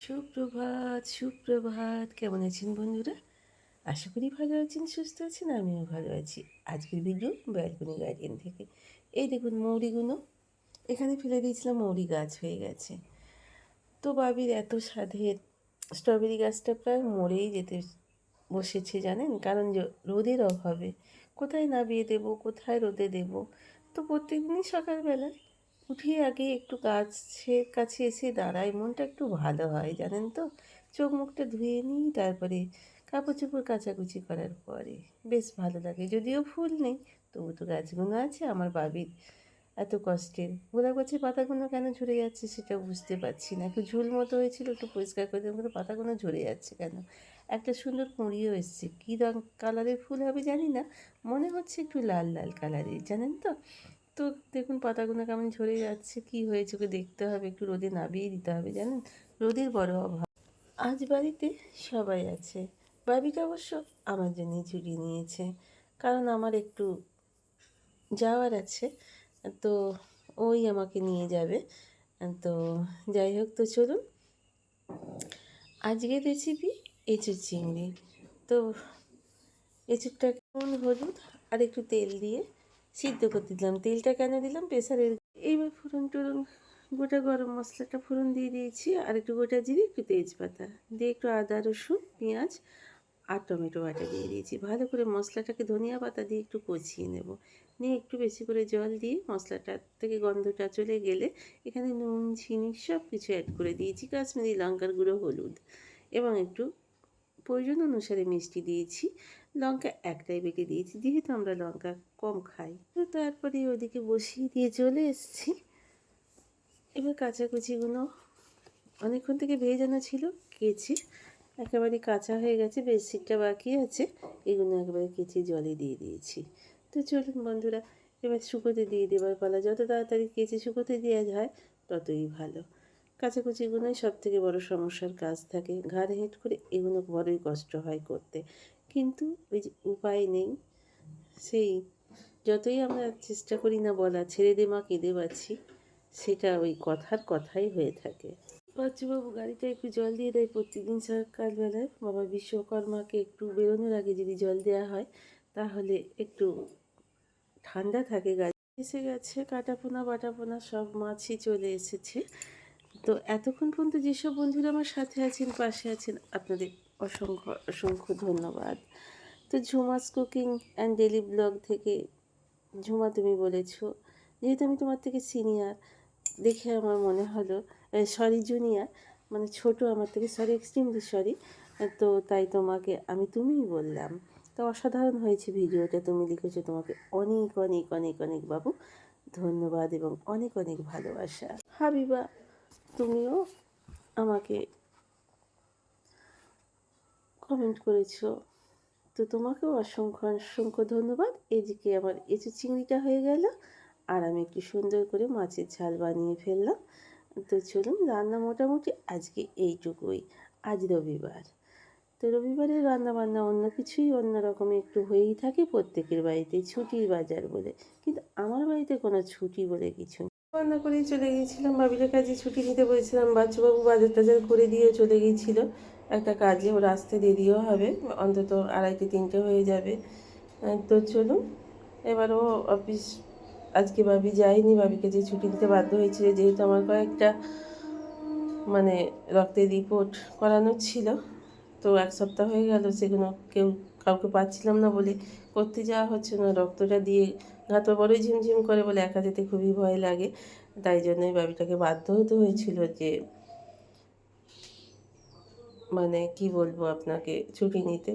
সুপ্রভাত সুপ্রভাত। কেমন আছেন বন্ধুরা? আশা করি ভালো আছেন, সুস্থ আছেন, আমিও ভালো আছি। আজকের ভিডিও ব্যালকনি গার্ডেন থেকে। এই দেখুন মৌরিগুলো। এখানে ফেলে দিয়েছিলাম মৌরি গাছ হয়ে গেছে। তো বাবির এত স্বাদের স্ট্রবেরি গাছটা প্রায় মরেই যেতে বসেছে জানেন? কারণ রোদের অভাবে। কোথায় নামিয়ে দেবো, কোথায় রোদে দেব? তো প্রত্যেকদিনই সকালবেলায় উঠে আগে একটু গাছের কাছে এসে দাঁড়াই। মনটা একটু ভালো হয়, জানেন তো? চোখ মুখটা ধুয়ে নিই, তারপরে কাপড় চোপড় কাচাকুচি করার পরে। বেশ ভালো লাগে, যদিও ফুল নেই, তবু তো গাছগুলো আছে, আমার বাবির এত কষ্টের। গোলাপ গাছের পাতাগুলো কেন ঝরে যাচ্ছে সেটা বুঝতে পারছি না। একটু ঝুল মতো হয়েছিল, একটু পরিষ্কার করে কিন্তু পাতাগুলো ঝরে যাচ্ছে কেন? একটা সুন্দর কুঁড়িও এসছে। কী রং কালারের ফুল হবে জানি না, মনে হচ্ছে একটু লাল লাল কালারের, জানেন তো? তো দেখুন পাতাগুলো কেমন ঝরে যাচ্ছে, কি হয়েছে ওকে দেখতে হবে, একটু রোদে নামিয়ে দিতে হবে জানেন? রোদের বড় অভাব। আজ বাড়িতে সবাই আছে। বাবিটা অবশ্য আমার জন্যই ছুটি নিয়েছে, কারণ আমার একটু যাওয়ার আছে, তো ওই আমাকে নিয়ে যাবে। তো যাই হোক, তো চলুন। আজকের রেসিপি এঁচুর চিংড়ি। তো এঁচুরটা হলুদ আর একটু তেল দিয়ে সিদ্ধ করতে দিলাম, তেলটা কেন দিলাম? প্রেসারের এইবার ফুরন টুরন গোটা গরম মশলাটা ফুরন দিয়ে দিয়েছি, আর একটু গোটা জিরে, একটু তেজপাতা। দিয়ে একটু আদা, রসুন, পেঁয়াজ আর টমেটো বাটা দিয়ে দিয়েছি। ভালো করে মশলাটাকে ধনিয়া পাতা দিয়ে একটু কষিয়ে নেব। নিয়ে একটু বেশি করে জল দিয়ে মশলাটার থেকে গন্ধটা চলে গেলে এখানে নুন, চিনি সব কিছু অ্যাড করে দিয়েছি। কাশ্মীরি লঙ্কার গুঁড়ো, হলুদ এবং একটু প্রয়োজন অনুসারে মিষ্টি দিয়েছি। লঙ্কা একটাই বেটে দিয়েছি, যেহেতু আমরা লঙ্কা কম খাই। তো তারপরে ওদিকে বসিয়ে দিয়ে চলে এসেছি। এবার কাঁচাকুচিগুলো অনেকক্ষণ থেকে ভেজানো ছিল, কেচে একেবারে কাঁচা হয়ে গেছে, বেডশিটটা বাকি আছে, এগুলো একেবারে কেচে জলে দিয়ে দিয়েছি। তো চলুন বন্ধুরা, এবার শুকোতে দিয়ে দেবার পালা, যত তাড়াতাড়ি কেচে শুকোতে দেওয়া যায়, ততই ভালো। কাচাকুচিগুলোই সব থেকে বড় সমস্যার কাজ থাকে। ঘাড় হেঁট করে এগুলো বড়ই কষ্ট হয় করতে। কিন্তু ওই যে উপায় নেই, সেই যতই আমরা চেষ্টা করি না বলা, ছেড়ে দে মা, কেঁদে পাচ্ছি সেটা ওই কথার কথাই হয়ে থাকে। বাচ্চুবাবু, গাড়িটা একটু জল দিয়ে দেয় প্রত্যেকদিন সকালবেলায়। বাবা বিশ্বকর্মাকে একটু বেরোনোর আগে যদি জল দেওয়া হয়, তাহলে একটু ঠান্ডা থাকে গাড়ি। এসে গেছে, কাটাপোনা, বাটাপোনা সব মাছই চলে এসেছে। তো এতক্ষণ পর্যন্ত যেসব বন্ধুরা আমার সাথে আছেন, পাশে আছেন, আপনাদের অসংখ্য অসংখ্য ধন্যবাদ। তো Jhuma's cooking and daily blog থেকে ঝুমা তুমি বলেছ, যেহেতু আমি তোমার থেকে সিনিয়র, দেখে আমার মনে হলো সরি জুনিয়র মানে ছোট আমার থেকে সরি এক্সট্রিমলি সরি তো তাই তোমাকে আমি তুমিই বললাম। তো অসাধারণ হয়েছে ভিডিওটা, তুমি লিখেছো তোমাকে অনেক অনেক অনেক অনেক বাবু, ধন্যবাদ এবং অনেক অনেক ভালোবাসা। হাবিবা তুমিও আমাকে কমেন্ট করেছ। তো তোমাকেও অসংখ্য অসংখ্য ধন্যবাদ। এদিকে আমার এঁচু চিংড়িটা হয়ে গেল, আর আমি একটু সুন্দর করে মাছের ঝাল বানিয়ে ফেললাম। তো চলুন, রান্না মোটামুটি আজকে এইটুকুই। আজ রবিবার। তো রবিবারের রান্না বান্না অন্য কিছুই, অন্য রকম একটু হয়েই থাকে। প্রত্যেকের বাড়িতে ছুটির বাজার বলে। কিন্তু আমার বাড়িতে কোনো ছুটি বলে কিছু রান্না করেই চলে গিয়েছিলাম। বাবিলের কাজে ছুটি নিতে বলেছিলাম, বাচ্চাবাবু বাজার টাজার করে দিয়ে চলে গিয়েছিল। একটা কাজে ওর আসতে দেরিও হবে, অন্তত আড়াইটে, তিনটে হয়ে যাবে। তো চলুন, এবার ও অফিস, আজকে ভাবি যায়নি, ভাবিকে যে ছুটি দিতে বাধ্য হয়েছিল, যেহেতু আমার কয়েকটা মানে রক্তের রিপোর্ট করানোর ছিল। তো এক সপ্তাহ হয়ে গেল, সেগুলো কেউ কাউকে পাচ্ছিলাম না বলে করতে যাওয়া হচ্ছে না। রক্তটা দিয়ে ঘাত বড়ই ঝিমঝিম করে বলে একা যেতে খুবই ভয় লাগে। তাই জন্যই বাবিটাকে বাধ্য হতে হয়েছিল যে মানে কি বলব আপনাকে ছুটি নিতে।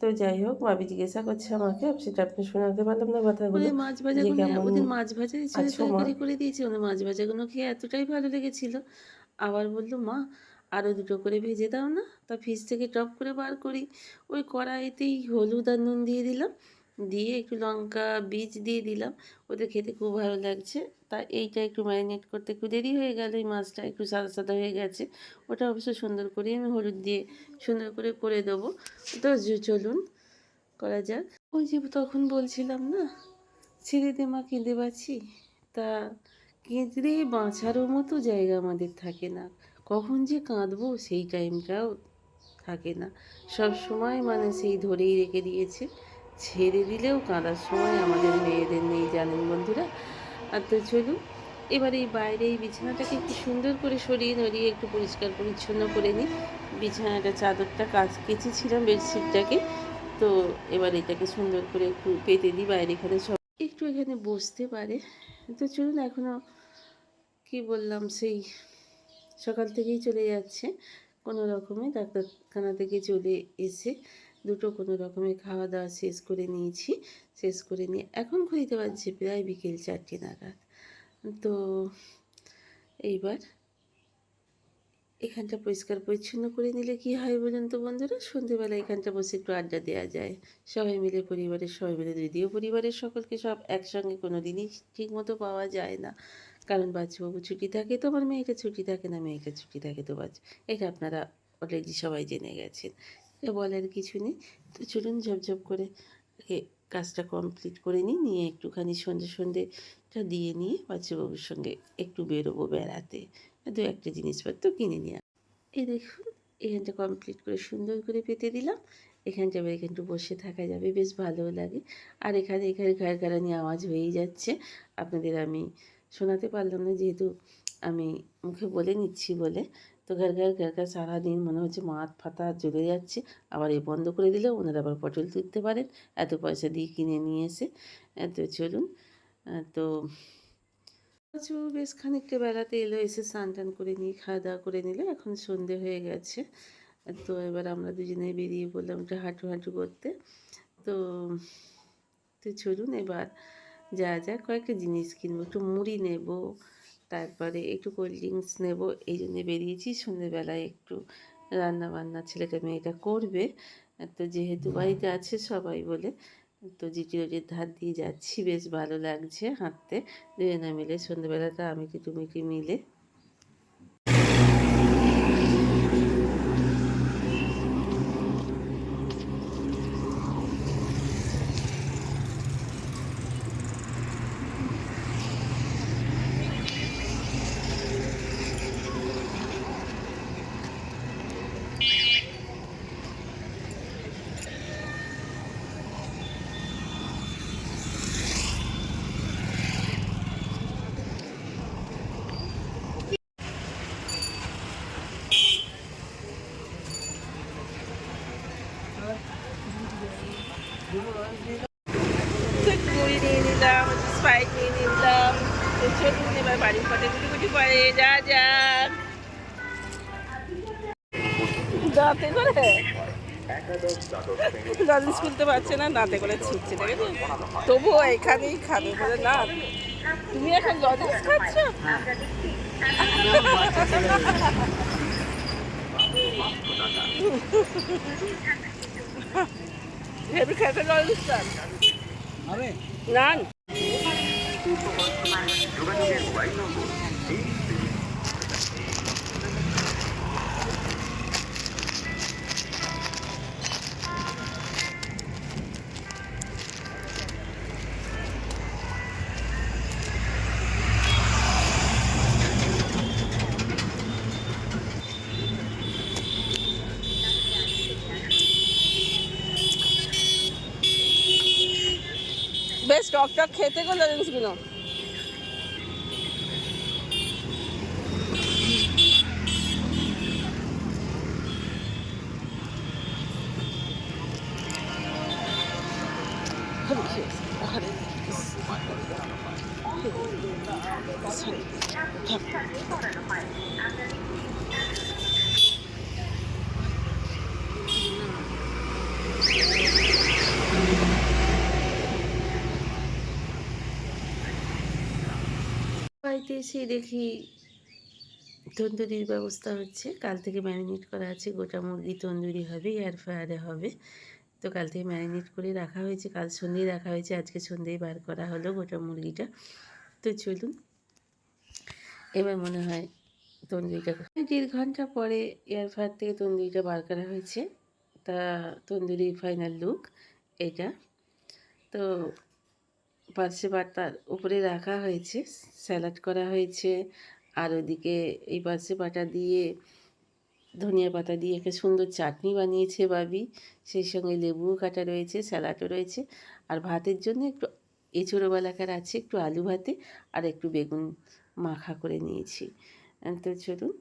তো যাই হোক ভাবি জিজ্ঞাসা করছে আমাকে সেটা আপনি শোনাতে পারলাম না কথাগুলো। ওদের মাছ ভাজা ওদের মাছ ভাজা ছেলে তরকারি করে দিয়েছে ওদের মাছ ভাজাগুলো খেয়ে এতটাই ভালো লেগেছিল। আবার বলল মা আরও দুটো করে ভেজে দাও না। তা ফ্রিজ থেকে টপ করে বার করি। ওই কড়াইতেই হলুদ আর নুন দিয়ে দিলাম। দিয়ে একটু লঙ্কা বীজ দিয়ে দিলাম। ওদের খেতে খুব ভালো লাগছে। তা এইটা একটু ম্যারিনেট করতে একটু দেরি হয়ে গেল। এই মাছটা একটু সাদা সাদা হয়ে গেছে। ওটা অবশ্য সুন্দর করে আমি হলুদ দিয়ে সুন্দর করে করে দেবো। তো চলুন, করা যাক। ওই যে তখন বলছিলাম না, ছেড়ে দে মা, কেঁদে বাঁচি। তা কেঁদে বাঁচারও মতো জায়গা আমাদের থাকে না। কখন যে কাঁদবো সেই টাইমটাও থাকে না। সব সময় মানে সেই ধরেই রেখে দিয়েছে। ছেড়ে দিলেও কাঁদার সময় আমাদের মেয়েদের নেই জানেন বন্ধুরা। আর তো চলুন, এবার এই বাইরে এই বিছানাটাকে একটু সুন্দর করে সরিয়ে নড়িয়ে একটু পরিষ্কার পরিচ্ছন্ন করে নিই। বিছানাটা চাদরটা কাজ কেচেছিলাম বেডশিটটাকে। তো এবার এটাকে সুন্দর করে একটু পেতে দিই বাইরে এখানে সব। একটু এখানে বসতে পারে। তো চলুন এখনও কি বললাম, সেই সকাল থেকেই চলে যাচ্ছে। কোনো রকমে ডাক্তারখানা থেকে চলে এসে দুটো কোনো রকমে খাওয়া দাওয়া শেষ করে নিয়েছি, শেষ করে নিয়ে এখন ঘুরিতে পারছি প্রায় বিকেল চারটে নাগাদ। তো এইবার এখানটা পরিষ্কার পরিচ্ছন্ন করে নিলে কি হয় বলুন তো বন্ধুরা? সন্ধেবেলা এখানটা বসে একটু আড্ডা দেওয়া যায়। সবাই মিলে পরিবারের, সবাই মিলে যদিও পরিবারের সকলকে সব একসঙ্গে কোনো দিনই ঠিকমতো পাওয়া যায় না। কারণ বাচ্চাবাবু ছুটি থাকে তো আমার মেয়েটা ছুটি থাকে না, মেয়েটা ছুটি থাকে তো বাচ্চা, এটা আপনারা অলরেডি সবাই জেনে গেছেন। এটা বলার কিছু নেই। তো চলুন ঝপঝপ করে কাজটা কমপ্লিট করে নিই। নিয়ে একটুখানি সন্ধে সন্ধেটা দিয়ে নিয়ে বাচ্চাবাবুর সঙ্গে একটু বেরোবো বেড়াতে। দু একটা জিনিসপত্র কিনে নিয়ে এই দেখুন, এখানটা কমপ্লিট করে সুন্দর করে পেতে দিলাম। এখানটা এবার একটু বসে থাকা যাবে, বেশ ভালোও লাগে। আর এখানে এখানে ঘর ঘরানি আওয়াজ হয়েই যাচ্ছে। আপনাদের আমি শোনাতে পারলাম না, যেহেতু আমি মুখে বলে নিচ্ছি বলে। তো ঘর ঘর ঘর ঘর সারাদিন মনে হচ্ছে মাথ ফাতা চলে যাচ্ছে। আবার এই বন্ধ করে দিলেও ওনারা আবার পটল তুলতে পারেন। এত পয়সা দিয়ে কিনে নিয়ে এসে তো চলুন। তো বেশ খানিকটা বেড়াতে এলো, এসে স্নান টান করে নিয়ে, খাওয়া দাওয়া করে নিলে। এখন সন্ধে হয়ে গেছে। তো এবার আমরা দুজনে বেরিয়ে পড়লাম একটু হাঁটু হাঁটু করতে। তো তো চলুন এবার যা যা কয়েকটা জিনিস কিনবো, একটু মুড়ি নেব তারপরে একটু কোল্ড ড্রিঙ্কস নেব, এই জন্যে বেরিয়েছি। সন্ধ্যেবেলায় একটু রান্না বান্না ছেলেটা মেয়েটা করবে। তো যেহেতু বাড়িতে আছে সবাই বলে, তো জিটি রোডের ধার দিয়ে যাচ্ছি। বেশ ভালো লাগছে হাঁটতে। দুজনে মিলে সন্ধ্যেবেলাটা আমি কি তুমি কি মিলে একটু মুড়ি নিয়ে নিলাম একটু স্প্রাইট নিয়ে নিলাম তো চলুন এবার বাড়ির পথে গুটি পরে যা দাঁতে করে? পারছে না দাঁতে করে ছিটছে দেখেছ? তবুও এখানেই খাবে বলে না। তুমি এখন লজেন্স খাচ্ছ? হেবি খেতে লজেন্স হবে না বেশ টক টক খেতে জিনিসগুলো লজেন্সগুলো বাড়িতে এসে দেখি তন্দুরির ব্যবস্থা হচ্ছে। কাল থেকে ম্যারিনেট করা আছে, গোটা মুরগি তন্দুরি হবে এয়ার ফ্রায়ারে হবে। তো কাল থেকে ম্যারিনেট করে রাখা হয়েছে, কাল সন্ধ্যেই রাখা হয়েছে, আজকে সন্ধ্যেই বার করা হলো গোটা মুরগিটা। তো চলুন, এবার মনে হয় তন্দুরিটা দেড় ঘণ্টা পরে এয়ার ফ্রায়ার থেকে তন্দুরিটা বার করা হয়েছে। তা তন্দুরি ফাইনাল লুক এটা। তো পার্শ্বে পাতার উপরে রাখা হয়েছে, স্যালাড করা হয়েছে, আর ওদিকে এই পাশে পাটা দিয়ে, ধনিয়া পাতা দিয়ে একটা সুন্দর চাটনি বানিয়েছে বাবি সেই সঙ্গে লেবুও কাটা রয়েছে, স্যালাডও রয়েছে, আর ভাতের জন্য একটু এঁচোড়ো বেলাকার আছে একটু আলু ভাতে আর একটু বেগুন মাখা করে নিয়েছি। তো চলুন,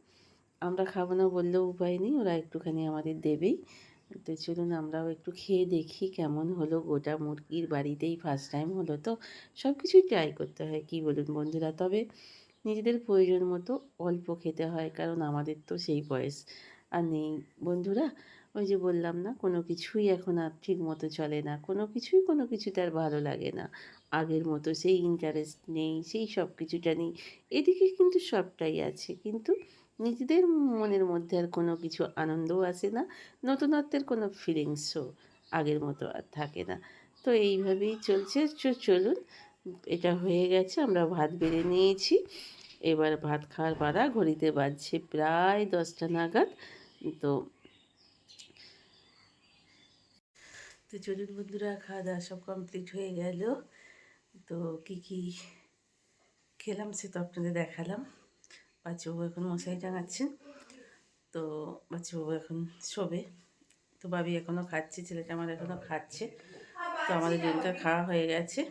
আমরা খাব না বললেও উপায় নেই, ওরা একটুখানি আমাদের দেবেই। তো চলুন আমরাও একটু খেয়ে দেখি কেমন হলো গোটা মুরগির বাড়িতেই ফার্স্ট টাইম হলো তো। সব কিছুই ট্রাই করতে হয়, কি বলুন বন্ধুরা? তবে নিজেদের প্রয়োজন মতো অল্প খেতে হয়, কারণ আমাদের তো সেই বয়স আর নেই। বন্ধুরা, ওই যে বললাম না, কোনো কিছুই এখন আর ঠিক মতো চলে না। কোনো কিছুই কোনো কিছুতে আর ভালো লাগে না। আগের মতো সেই ইন্টারেস্ট নেই, সেই সব কিছুটা নেই। এদিকে কিন্তু সবটাই আছে। কিন্তু নিজেদের মনের মধ্যে আর কোনো কিছু আনন্দও আসে না, নতুনত্বের কোনো ফিলিংসও আগের মতো আর থাকে না। তো এইভাবেই চলছে। চলুন, এটা হয়ে গেছে, আমরা ভাত বেড়ে নিয়েছি। এবার ভাত খাওয়ার পাড়া ঘড়িতে বাজছে প্রায় দশটা নাগাদ। তো তো চলুন বন্ধুরা খাওয়া দাওয়া সব কমপ্লিট হয়ে গেল। তো কী কী খেলাম সে তো আপনাদের দেখালাম। বাচ্চাবাবু এখন মশারি টাঙাচ্ছেন তো বাচ্চাবাবু এখন শোবে। তো বাবি এখনও খাচ্ছে, ছেলেটা আমার এখনও খাচ্ছে। তো আমাদের দিনটা খাওয়া হয়ে গেছে।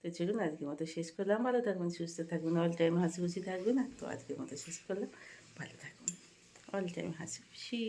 তো চলুন, আজকের মতো শেষ করলাম। ভালো থাকবেন, সুস্থ থাকবেন অল টাইম হাসি খুশি থাকবে না? তো আজকের মতো শেষ করলাম। ভালো থাকবেন অল টাইম হাসি খুশি